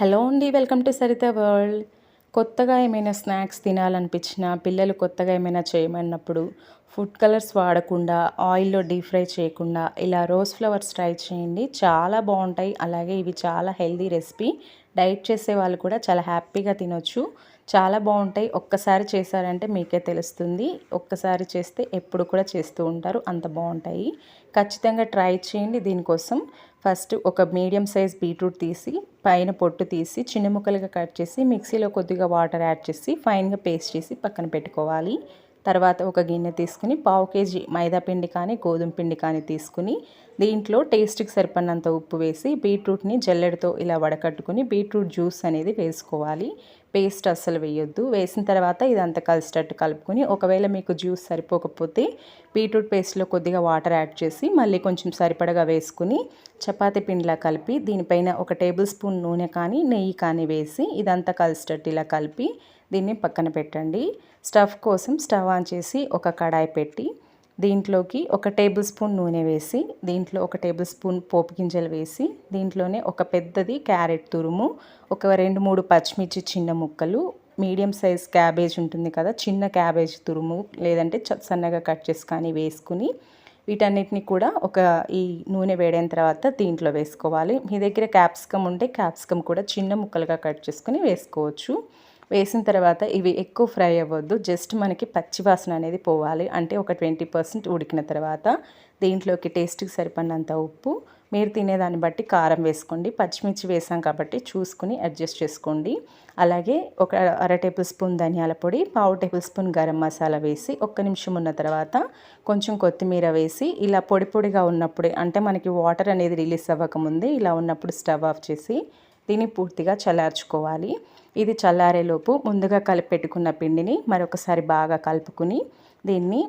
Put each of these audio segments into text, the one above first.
Hello అండి welcome to Saritha world. కొత్తగా ఏమైనా స్నాక్స్ తినాలనిపించినా పిల్లలు కొత్తగా ఏమైనా చేయమన్నప్పుడు ఫుడ్ కలర్స్ వాడకుండా ఆయిల్లో డీప్ ఫ్రై చేయకుండా ఇలా రోజ్ ఫ్లవర్స్ ట్రై చేయండి. చాలా బాగుంటాయి. అలాగే ఇవి చాలా హెల్దీ రెసిపీ. డైట్ చేసే వాళ్ళు కూడా చాలా హ్యాపీగా తినొచ్చు. చాలా బాగుంటాయి. ఒక్కసారి చేశారంటే మీకే తెలుస్తుంది. ఒక్కసారి చేస్తే ఎప్పుడు కూడా చేస్తూ ఉంటారు. అంత బాగుంటాయి. ఖచ్చితంగా ట్రై చేయండి దీనికోసం. ఫస్ట్ ఒక మీడియం సైజ్ బీట్రూట్ తీసి పైన పొట్టు తీసి చిన్న ముక్కలుగా కట్ చేసి మిక్సీలో కొద్దిగా వాటర్ యాడ్ చేసి ఫైన్గా పేస్ట్ చేసి పక్కన పెట్టుకోవాలి. తర్వాత ఒక గిన్నె తీసుకుని పావు కేజీ మైదా పిండి కానీ గోధుమ పిండి కానీ తీసుకుని దీంట్లో టేస్ట్కి సరిపడినంత ఉప్పు వేసి బీట్రూట్ని జల్లెడతో ఇలా వడకట్టుకుని బీట్రూట్ జ్యూస్ అనేది వేసుకోవాలి. పేస్ట్ అస్సలు వేయొద్దు. వేసిన తర్వాత ఇదంతా కలిసేటట్టు కలుపుకొని ఒకవేళ మీకు జ్యూస్ సరిపోకపోతే బీట్రూట్ పేస్ట్లో కొద్దిగా వాటర్ యాడ్ చేసి మళ్ళీ కొంచెం సరిపడగా వేసుకుని చపాతీ పిండిలా కలిపి దీనిపైన ఒక టేబుల్ స్పూన్ నూనె కానీ నెయ్యి కానీ వేసి ఇదంతా కలిసేటట్టు ఇలా కలిపి దీన్ని పక్కన పెట్టండి. స్టఫ్ కోసం స్టవ్ ఆన్ చేసి ఒక కడాయి పెట్టి దీంట్లోకి ఒక టేబుల్ స్పూన్ నూనె వేసి దీంట్లో ఒక టేబుల్ స్పూన్ పోపు గింజలు వేసి దీంట్లోనే ఒక పెద్దది క్యారెట్ తురుము ఒక రెండు మూడు పచ్చిమిర్చి చిన్న ముక్కలు మీడియం సైజ్ క్యాబేజ్ ఉంటుంది కదా చిన్న క్యాబేజ్ తురుము లేదంటే సన్నగా కట్ చేసి కానీ వేసుకుని వీటన్నిటిని కూడా ఒక ఈ నూనె వేడైన తర్వాత దీంట్లో వేసుకోవాలి. మీ దగ్గర క్యాప్సికమ్ ఉంటే క్యాప్సికమ్ కూడా చిన్న ముక్కలుగా కట్ చేసుకుని వేసుకోవచ్చు. వేసిన తర్వాత ఇవి ఎక్కువ ఫ్రై అవ్వద్దు. జస్ట్ మనకి పచ్చివాసన అనేది పోవాలి. అంటే ఒక ట్వంటీ పర్సెంట్ ఉడికిన తర్వాత దీంట్లోకి టేస్ట్కి సరిపడినంత ఉప్పు. మీరు తినేదాన్ని బట్టి కారం వేసుకోండి. పచ్చిమిర్చి వేసాం కాబట్టి చూసుకుని అడ్జస్ట్ చేసుకోండి. అలాగే ఒక అర టేబుల్ స్పూన్ ధనియాల పొడి పావు టేబుల్ స్పూన్ గరం మసాలా వేసి ఒక్క నిమిషం ఉన్న తర్వాత కొంచెం కొత్తిమీర వేసి ఇలా పొడి పొడిగా ఉన్నప్పుడే అంటే మనకి వాటర్ అనేది రిలీజ్ అవ్వకముందే ఇలా ఉన్నప్పుడు స్టవ్ ఆఫ్ చేసి దీన్ని పూర్తిగా చల్లార్చుకోవాలి. ఇది చల్లారేలోపు ముందుగా కలిపెట్టుకున్న పిండిని మరొకసారి బాగా కలుపుకుని దీన్ని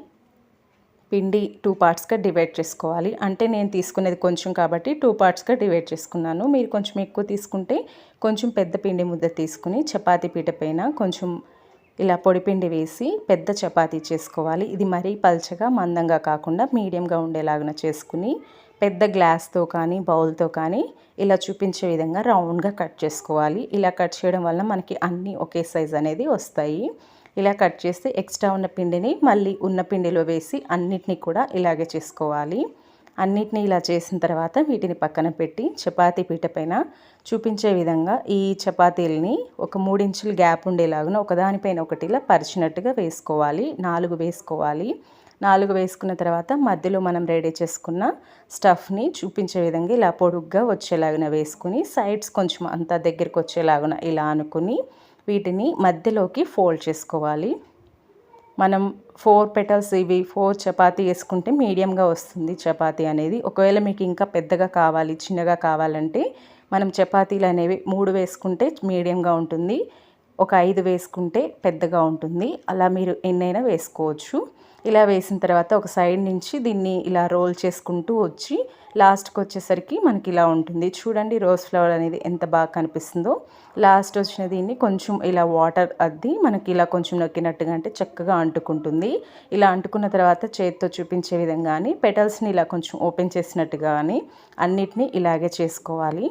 పిండి టూ పార్ట్స్గా డివైడ్ చేసుకోవాలి. అంటే నేను తీసుకునేది కొంచెం కాబట్టి టూ పార్ట్స్గా డివైడ్ చేసుకున్నాను. మీరు కొంచెం ఎక్కువ తీసుకుంటే కొంచెం పెద్ద పిండి ముద్ద తీసుకుని చపాతీ పీట పైన కొంచెం ఇలా పొడిపిండి వేసి పెద్ద చపాతీ చేసుకోవాలి. ఇది మరీ పల్చగా మందంగా కాకుండా మీడియంగా ఉండేలాగా చేసుకుని పెద్ద గ్లాస్తో కానీ బౌల్తో కానీ ఇలా చూపించే విధంగా రౌండ్గా కట్ చేసుకోవాలి. ఇలా కట్ చేయడం వల్ల మనకి అన్నీ ఒకే సైజ్ అనేది వస్తాయి. ఇలా కట్ చేస్తే ఎక్స్ట్రా ఉన్న పిండిని మళ్ళీ ఉన్న పిండిలో వేసి అన్నిటినీ కూడా ఇలాగే చేసుకోవాలి. అన్నిటినీ ఇలా చేసిన తర్వాత వీటిని పక్కన పెట్టి చపాతీ పీట పైన చూపించే విధంగా ఈ చపాతీలని ఒక మూడించులు గ్యాప్ ఉండేలాగా ఒకదానిపైన ఒకటి ఇలా పరిచినట్టుగా వేసుకోవాలి. నాలుగు వేసుకోవాలి. నాలుగు వేసుకున్న తర్వాత మధ్యలో మనం రెడీ చేసుకున్న స్టఫ్ని చూపించే విధంగా ఇలా పొడుగ్గా వచ్చేలాగా వేసుకుని సైడ్స్ కొంచెం అంతా దగ్గరికి వచ్చేలాగా ఇలా అనుకుని వీటిని మధ్యలోకి ఫోల్డ్ చేసుకోవాలి. మనం ఫోర్ పెటల్స్ ఇవి ఫోర్ చపాతీ వేసుకుంటే మీడియంగా వస్తుంది చపాతీ అనేది. ఒకవేళ మీకు ఇంకా పెద్దగా కావాలి చిన్నగా కావాలంటే మనం చపాతీలు అనేవి మూడు వేసుకుంటే మీడియంగా ఉంటుంది. ఒక ఐదు వేసుకుంటే పెద్దగా ఉంటుంది. అలా మీరు ఎన్నైనా వేసుకోవచ్చు. ఇలా వేసిన తర్వాత ఒక సైడ్ నుంచి దీన్ని ఇలా రోల్ చేసుకుంటూ వచ్చి లాస్ట్కి వచ్చేసరికి మనకి ఇలా ఉంటుంది. చూడండి రోజ్ ఫ్లవర్ అనేది ఎంత బాగా కనిపిస్తుందో. లాస్ట్ వచ్చిన దీన్ని కొంచెం ఇలా వాటర్ అద్ది మనకి ఇలా కొంచెం నొక్కినట్టుగా అంటే చక్కగా అంటుకుంటుంది. ఇలా అంటుకున్న తర్వాత చేతితో చూపించే విధంగాని పెటల్స్ని ఇలా కొంచెం ఓపెన్ చేసినట్టుగా కానీ అన్నిటినీ ఇలాగే చేసుకోవాలి.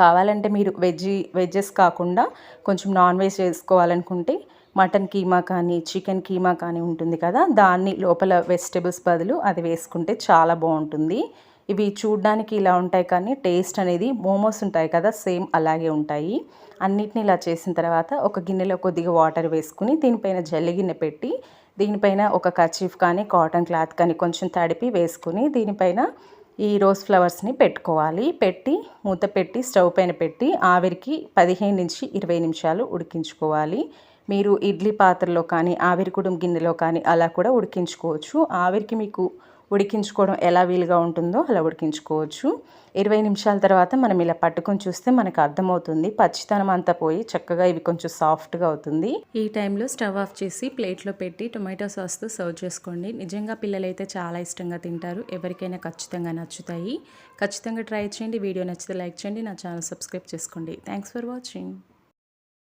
కావాలంటే మీరు వెజ్ వెజ్జెస్ కాకుండా కొంచెం నాన్ వెజ్ చేసుకోవాలనుకుంటే మటన్ కీమా కానీ చికెన్ కీమా కానీ ఉంటుంది కదా దాన్ని లోపల వెజిటేబుల్స్ బదులు అది వేసుకుంటే చాలా బాగుంటుంది. ఇవి చూడ్డానికి ఇలా ఉంటాయి కానీ టేస్ట్ అనేది మోమోస్ ఉంటాయి కదా సేమ్ అలాగే ఉంటాయి. అన్నిటిని ఇలా చేసిన తర్వాత ఒక గిన్నెలో కొద్దిగా వాటర్ వేసుకుని దీనిపైన జల్లి గిన్నె పెట్టి దీనిపైన ఒక కచీఫ్ కానీ కాటన్ క్లాత్ కానీ కొంచెం తడిపి వేసుకుని దీనిపైన ఈ రోజ్ ఫ్లవర్స్ని పెట్టుకోవాలి. పెట్టి మూత పెట్టి స్టవ్ పైన పెట్టి ఆవిరికి పదిహేను నుంచి ఇరవై నిమిషాలు ఉడికించుకోవాలి. మీరు ఇడ్లీ పాత్రలో కానీ ఆవిరి కుడుం గిన్నెలో కానీ అలా కూడా ఉడికించుకోవచ్చు. ఆవిరికి మీకు ఉడికించుకోవడం ఎలా వీలుగా ఉంటుందో అలా ఉడికించుకోవచ్చు. ఇరవై నిమిషాల తర్వాత మనం ఇలా పట్టుకొని చూస్తే మనకు అర్థమవుతుంది. పచ్చితనం అంతా పోయి చక్కగా ఇవి కొంచెం సాఫ్ట్గా అవుతుంది. ఈ టైంలో స్టవ్ ఆఫ్ చేసి ప్లేట్లో పెట్టి టొమాటో సాస్తో సర్వ్ చేసుకోండి. నిజంగా పిల్లలైతే చాలా ఇష్టంగా తింటారు. ఎవరికైనా ఖచ్చితంగా నచ్చుతాయి. ఖచ్చితంగా ట్రై చేయండి. వీడియో నచ్చితే లైక్ చేయండి. నా ఛానల్ సబ్స్క్రైబ్ చేసుకోండి. Thanks for watching.